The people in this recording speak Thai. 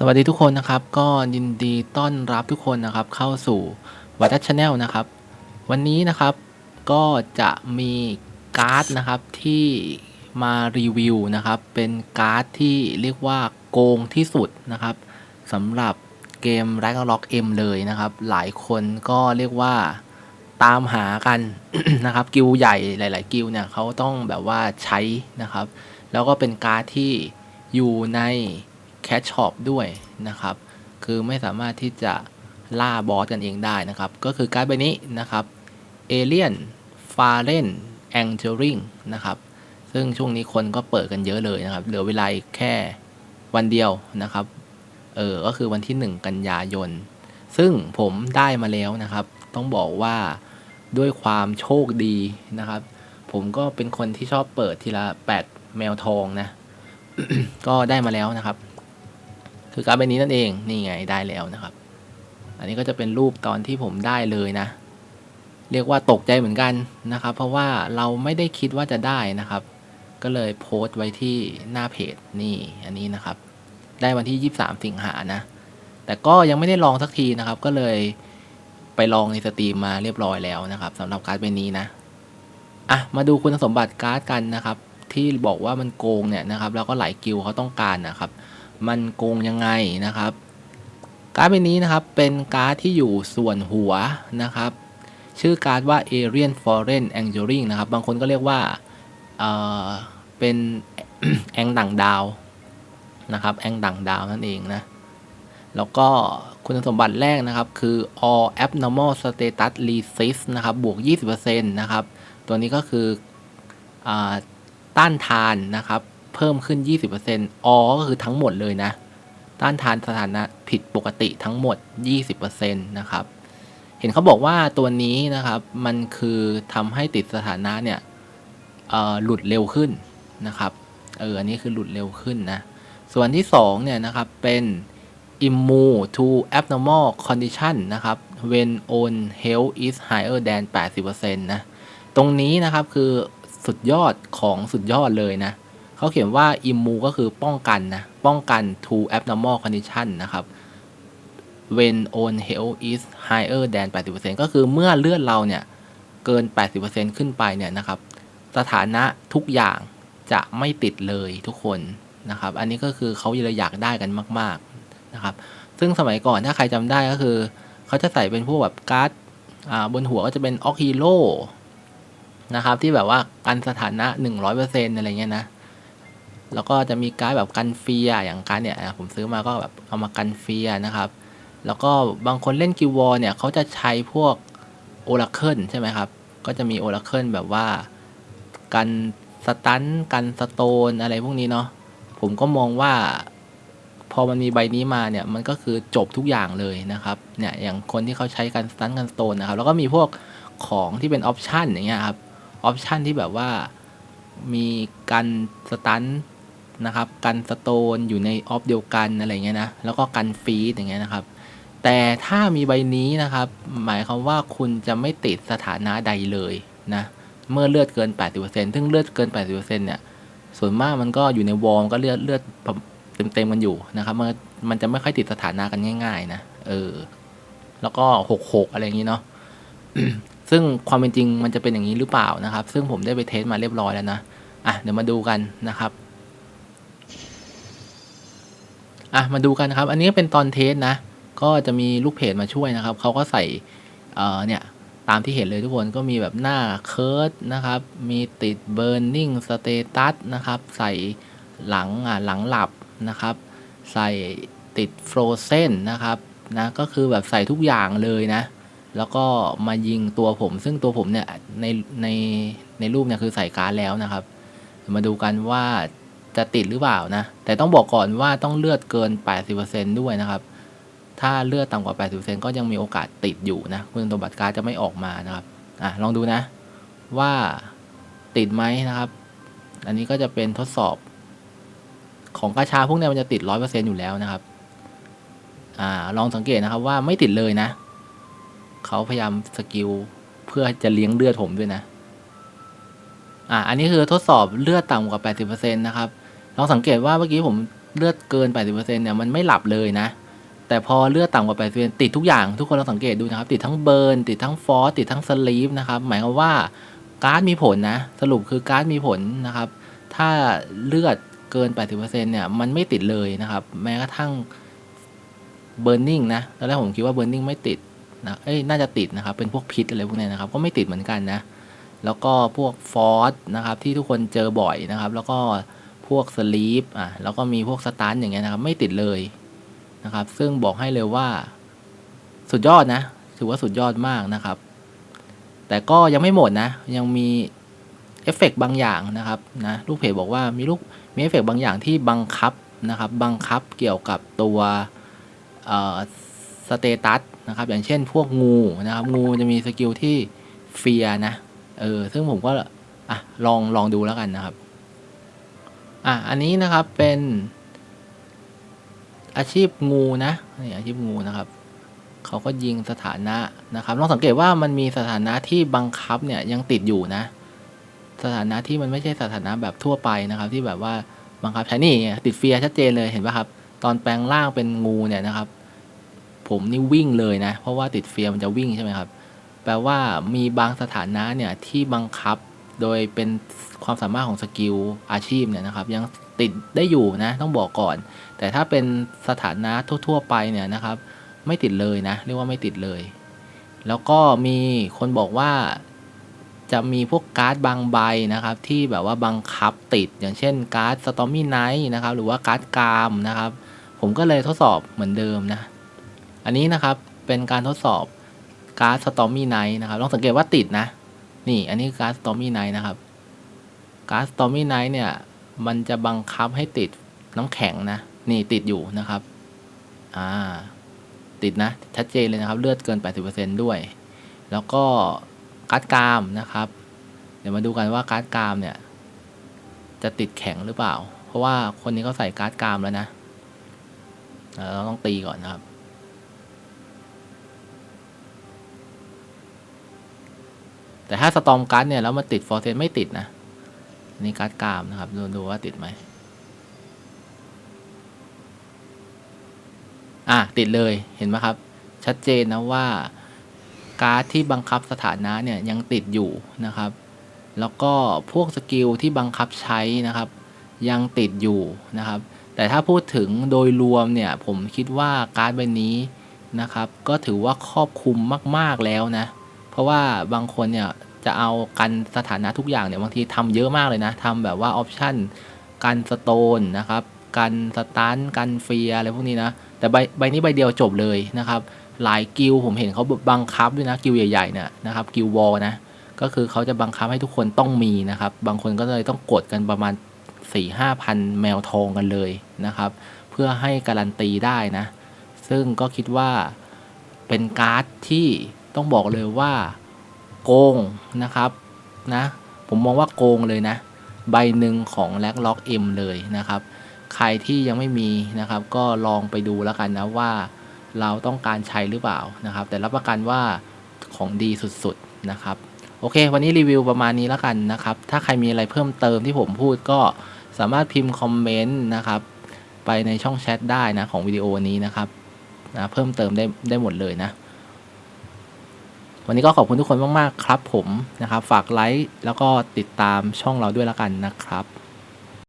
สวัสดีทุกคนนะครับ ก็ยินดีต้อนรับทุกคนนะครับ เข้าสู่วัตชแนลนะครับ วันนี้นะครับก็จะมีการ์ดนะครับที่มารีวิวนะครับ เป็นการ์ดที่เรียกว่าโกงที่สุดนะครับสำหรับเกม Ragnarok M เลยนะครับ หลายคนก็เรียกว่าตามหากันนะครับ กิลใหญ่หลาย ๆ กิลเนี่ยเขาต้องแบบว่าใช้นะครับ แล้วก็เป็นการ์ดที่อยู่ใน แคชช็อปด้วยนะครับ คือไม่สามารถที่จะล่าบอสกันเองได้นะครับ ก็คือการ์ดใบนี้นะครับ Alien f a r e n Angering นะครับ ซึ่งช่วงนี้คนก็เปิดกันเยอะเลยนะครับ เหลือเวลาแค่วันเดียวนะครับ เออ ก็คือวันที่ 1 กันยายน ซึ่งผมได้มาแล้วนะครับ ต้องบอกว่าด้วยความโชคดีนะครับ ผมก็เป็นคนที่ชอบเปิดทีละ 8 แมวทองนะ ก็ได้มาแล้วนะครับ คือการ์ดใบนี้นั่นเองนี่ไงได้แล้วนะครับ อันนี้ก็จะเป็นรูปตอนที่ผมได้เลยนะ เรียกว่าตกใจเหมือนกันนะครับ เพราะว่าเราไม่ได้คิดว่าจะได้นะครับ ก็เลยโพสต์ไว้ที่หน้าเพจนี่อันนี้นะครับ ได้วันที่ 23 สิงหานะ แต่ก็ยังไม่ได้ลองสักทีนะครับ ก็เลยไปลองในสตรีมมาเรียบร้อยแล้วนะครับสำหรับการ์ดใบนี้นะอะมาดูคุณสมบัติการ์ดกันนะครับ ที่บอกว่ามันโกงเนี่ยนะครับ แล้วก็หลายกิลเขาต้องการนะครับ มันโกงยังไงนะครับ การ์ดใบนี้นะครับเป็นการ์ดที่อยู่ส่วนหัวนะครับ ชื่อการ์ดว่า Alien Foreign Angering นะครับ บางคนก็เรียกว่าเอ่อเป็นแองต่างดาวนะครับแองต่างดาวนั่นเองนะแล้วก็คุณสมบัติแรกนะครับคือ all abnormal status resist นะครับ บวก 20%นะครับ ตัวนี้ก็คืออต้านทานนะครับ เพิ่มขึ้น 20% all ก็คือทั้งหมดเลยนะ ต้านทานสถานะผิดปกติทั้งหมด 20%นะครับ เห็นเขาบอกว่าตัวนี้นะครับ มันคือทำให้ติดสถานะเนี่ยหลุดเร็วขึ้นนะครับ เออ อันนี้คือหลุดเร็วขึ้นนะ ส่วนที่2เนี่ยนะครับเป็น immune to abnormal condition นะครับ when own health is higher than 80%นะ ตรงนี้นะครับคือสุดยอดของสุดยอดเลยนะ เขาเขียนว่า Immu ก็คือป้องกันนะ ป้องกัน to abnormal condition นะครับ when own health is higher than 80%ก็คือเมื่อเลือดเราเนี่ย เกิน 80%ขึ้นไปเนี่ยนะครับ สถานะทุกอย่างจะไม่ติดเลยทุกคนนะครับ อันนี้ก็คือเขาเลยอยากได้กันมาก ๆนะครับ ซึ่งสมัยก่อนถ้าใครจำได้ก็คือ เขาจะใส่เป็นพวกแบบการ์ดอ่าบนหัวก็จะเป็นออกฮีโร่นะครับ ที่แบบว่ากันสถานะ 100%อะไรเงี้ยนะ แล้วก็จะมีการ์ดแบบกันเฟียอย่างการดเนี่ยผมซื้อมาก็แบบเอามากันเฟียนะครับ แล้วก็บางคนเล่นกิววอร์เนี่ยเขาจะใช้พวกโอราเคิลใช่ไหมครับ ก็จะมีโอราเคิลแบบว่ากันสตันกันสโตนอะไรพวกนี้เนาะผมก็มองว่าพอมันมีใบนี้มาเนี่ยมันก็คือจบทุกอย่างเลยนะครับเนี่ยอย่างคนที่เขาใช้กันสตันกันสโตนนะครับ แล้วก็มีพวกของที่เป็นออปชันอย่างเงี้ยครับออปชันที่แบบว่ามีกันสตัน นะครับ กันสโตนอยู่ในออฟเดียวกันอะไรเงี้ยนะ แล้วก็กันฟีดอย่างเงี้ยนะครับ แต่ถ้ามีใบนี้นะครับ หมายความว่าคุณจะไม่ติดสถานะใดเลยนะ เมื่อเลือดเกิน 80%ซึ่งเลือดเกิน 80%เนี่ย ส่วนมากมันก็อยู่ในวอร์มก็เลือดเลือดเต็มๆกันอยู่นะครับ มันมันจะไม่ค่อยติดสถานะกันง่าย ๆ นะ เออ แล้วก็ 66 อะไรอย่างนี้เนาะ ซึ่งความเป็นจริงมันจะเป็นอย่างนี้หรือเปล่านะครับ ซึ่งผมได้ไปเทสมาเรียบร้อยแล้วนะ อะ เดี๋ยวมาดูกันนะครับ อะมาดูกันครับ อันนี้เป็นตอนเทสนะ ก็จะมีลูกเพจมาช่วยนะครับ เขาก็ใส่เอ่อเนี่ยตามที่เห็นเลยทุกคนก็มีแบบหน้าเคิร์ดนะครับ มีติดเบ burning status นะครับ ใส่หลังอ่าหลังหลับนะครับ ใส่ติด frozen นะครับนะก็คือแบบใส่ทุกอย่างเลยนะ แล้วก็มายิงตัวผม ซึ่งตัวผมเนี่ยในในในรูปเนี่ยคือใส่การดแล้วนะครับ มาดูกันว่า จะติดหรือเปล่านะ แต่ต้องบอกก่อนว่าต้องเลือดเกิน 80%ด้วยนะครับ ถ้าเลือดต่ำกว่า 80%ก็ยังมีโอกาสติดอยู่นะ คุณสมบัติการจะไม่ออกมานะครับ อะ ลองดูนะ ว่าติดไหมนะครับ อันนี้ก็จะเป็นทดสอบ ของกาชาพวกนี้มันจะติด 100%อยู่แล้วนะครับ อ่า ลองสังเกตนะครับว่าไม่ติดเลยนะ เขาพยายามสกิลเพื่อจะเลี้ยงเลือดผมด้วยนะอ่าอันนี้คือทดสอบเลือดต่ำกว่า 80%นะครับ ลองสังเกตว่าเมื่อกี้ผมเลือดเกิน 80%เนี่ยมันไม่หลับเลยนะ แต่พอเลือดต่ำกว่า 80%ติดทุกอย่างทุกคนลองสังเกตดูนะครับ ติดทั้งเบิร์นติดทั้งฟอสติดทั้งสลีฟนะครับ หมายความว่าการ์ดมีผลนะ สรุปคือการ์ดมีผลนะครับ ถ้าเลือดเกิน 80%เนี่ยมันไม่ติดเลยนะครับ แม้กระทั่งเบิร์นนิ่งนะตอนแรกผมคิดว่าเบิร์นนิ่งไม่ติดนะเอ้ยน่าจะติดนะครับ เป็นพวกพิษอะไรพวกนี้นะครับ ก็ไม่ติดเหมือนกันนะ แล้วก็พวกฟอสนะครับที่ทุกคนเจอบ่อยนะครับ แล้วก็ พวกสลีปอะแล้วก็มีพวกสตันอย่างเงี้ยนะครับ ไม่ติดเลยนะครับ ซึ่งบอกให้เลยว่า สุดยอดนะ ถือว่าสุดยอดมากนะครับ แต่ก็ยังไม่หมดนะ ยังมีเอฟเฟกต์บางอย่างนะครับนะลูกเพจบอกว่ามีลูกมีเอฟเฟกต์บางอย่างที่บังคับนะครับ บังคับเกี่ยวกับตัวสเตตัสนะครับ อย่างเช่นพวกงูนะครับ งูจะมีสกิลที่เฟียนะ เออ ซึ่งผมก็อะลองลองดูแล้วกันนะครับ อะอันนี้นะครับเป็นอาชีพงูนะนี่อาชีพงูนะครับ เขาก็ยิงสถานะนะครับลองสังเกตว่ามันมีสถานะที่บังคับเนี่ยยังติดอยู่นะ สถานะที่มันไม่ใช่สถานะแบบทั่วไปนะครับ ที่แบบว่าบังคับใช้นี่ติดเฟียชัดเจนเลยเห็นปะครับ ตอนแปลงร่างเป็นงูเนี่ยนะครับ ผมนี่วิ่งเลยนะ เพราะว่าติดเฟียมันจะวิ่งใช่ไหมครับ แปลว่ามีบางสถานะเนี่ยที่บังคับ โดยเป็นความสามารถของสกิลอาชีพเนี่ยนะครับ ยังติดได้อยู่นะต้องบอกก่อน แต่ถ้าเป็นสถานะทั่ว ๆ ไปเนี่ยนะครับ ไม่ติดเลยนะ เรียกว่าไม่ติดเลย แล้วก็มีคนบอกว่าจะมีพวกการ์ดบางใบนะครับ ที่แบบว่าบังคับติด อย่างเช่นการ์ดสตอมมี่ไนท์นะครับ หรือว่าการ์ดกามนะครับ ผมก็เลยทดสอบเหมือนเดิมนะ อันนี้นะครับเป็นการทดสอบการ์ดสตอมมี่ไนท์นะครับลองสังเกตว่าติดนะ นี่อันนี้การ์ดสตอมมี่ไนท์นะครับ การ์ดสตอมมี่ไนท์เนี่ย มันจะบังคับให้ติดน้ำแข็งนะ นี่ติดอยู่นะครับ อ่า ติดนะ ชัดเจนเลยนะครับ เลือดเกิน 80%ด้วย แล้วก็การ์ดกามนะครับ เดี๋ยวมาดูกันว่าการ์ดกามเนี่ย จะติดแข็งหรือเปล่า เพราะว่าคนนี้เขาใส่การ์ดกามแล้วนะเราต้องตีก่อนนะครับ แต่ถ้าสตอมการ์ดเนี่ยแล้วมันติดฟอร์เซนไม่ติดนะอันนี่การ์ดกามนะครับดูดูว่าติดไหมอะติดเลยเห็นไหมครับ ชัดเจนนะว่าการ์ดที่บังคับสถานะเนี่ยยังติดอยู่นะครับ แล้วก็พวกสกิลที่บังคับใช้นะครับ ยังติดอยู่นะครับ แต่ถ้าพูดถึงโดยรวมเนี่ยผมคิดว่าการ์ดใบนี้นะครับ ก็ถือว่าครอบคลุมมาก ๆแล้วนะ ราะว่าบางคนเนี่ยจะเอากันสถานะทุกอย่างเนี่ยบางทีทำเยอะมากเลยนะทำแบบว่าออปชั่นกันสโตนนะครับกันสตันกันเฟียอะไรพวกนี้นะ แต่ใบใบนี้ใบเดียวจบเลยนะครับ หลายกิลผมเห็นเขาบังคับด้วยนะกิลใหญ่ๆเนี่ยนะครับกิลวอลนะก็คือเขาจะบังคับให้ทุกคนต้องมีนะครับ บางคนก็เลยต้องกดกันประมาณ4ี่ห้าพันแมวทองกันเลยนะครับ เพื่อให้การันตีได้นะ ซึ่งก็คิดว่าเป็นการ์ดที่ ต้องบอกเลยว่าโกงนะครับนะผมมองว่าโกงเลยนะ ใบหนึ่งของแล็กล็อกเอ็มเลยนะครับ ใครที่ยังไม่มีนะครับ ก็ลองไปดูแล้วกันนะว่าเราต้องการใช้หรือเปล่านะครับ แต่รับประกันว่าของดีสุดๆนะครับ โอเค วันนี้รีวิวประมาณนี้แล้วกันนะครับ ถ้าใครมีอะไรเพิ่มเติมที่ผมพูดก็สามารถพิมพ์คอมเมนต์นะครับ ไปในช่องแชทได้นะของวิดีโอนี้นะครับนะเพิ่มเติมได้ได้หมดเลยนะ วันนี้ก็ขอบคุณทุกคนมาก ๆ ครับผมนะครับ ฝากไลค์แล้วก็ติดตามช่องเราด้วยแล้วกันนะครับ